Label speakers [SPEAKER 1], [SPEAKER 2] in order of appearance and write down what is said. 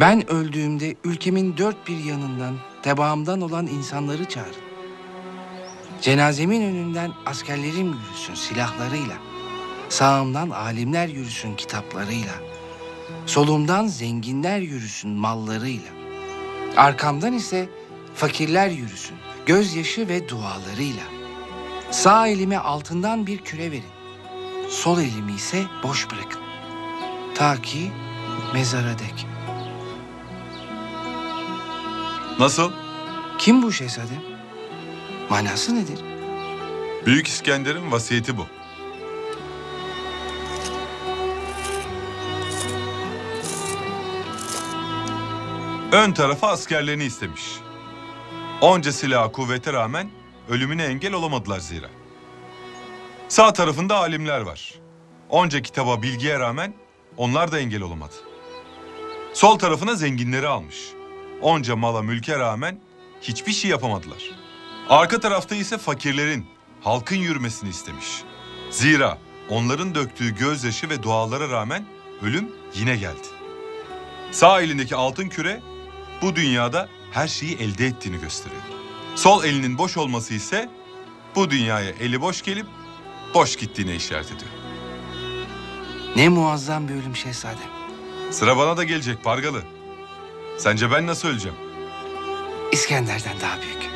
[SPEAKER 1] Ben öldüğümde ülkemin dört bir yanından, tebaamdan olan insanları çağırın. Cenazemin önünden askerlerim yürüsün silahlarıyla. Sağımdan alimler yürüsün kitaplarıyla. Solumdan zenginler yürüsün mallarıyla. Arkamdan ise fakirler yürüsün gözyaşı ve dualarıyla. Sağ elime altından bir küre verin. Sol elimi ise boş bırakın. Ta ki mezara dek.
[SPEAKER 2] Nasıl?
[SPEAKER 1] Kim bu şehzadem? Manası nedir?
[SPEAKER 2] Büyük İskender'in vasiyeti bu. Ön tarafa askerlerini istemiş. Onca silah kuvvete rağmen ölümüne engel olamadılar zira. Sağ tarafında alimler var. Onca kitaba bilgiye rağmen onlar da engel olamadı. Sol tarafına zenginleri almış. Onca mala mülke rağmen hiçbir şey yapamadılar. Arka tarafta ise fakirlerin, halkın yürümesini istemiş. Zira onların döktüğü gözyaşı ve dualara rağmen ölüm yine geldi. Sağ elindeki altın küre bu dünyada her şeyi elde ettiğini gösteriyor. Sol elinin boş olması ise bu dünyaya eli boş gelip boş gittiğine işaret ediyor.
[SPEAKER 1] Ne muazzam bir ölüm şehzadem.
[SPEAKER 2] Sıra bana da gelecek Pargalı. Sence ben nasıl öleceğim?
[SPEAKER 1] İskender'den daha büyük.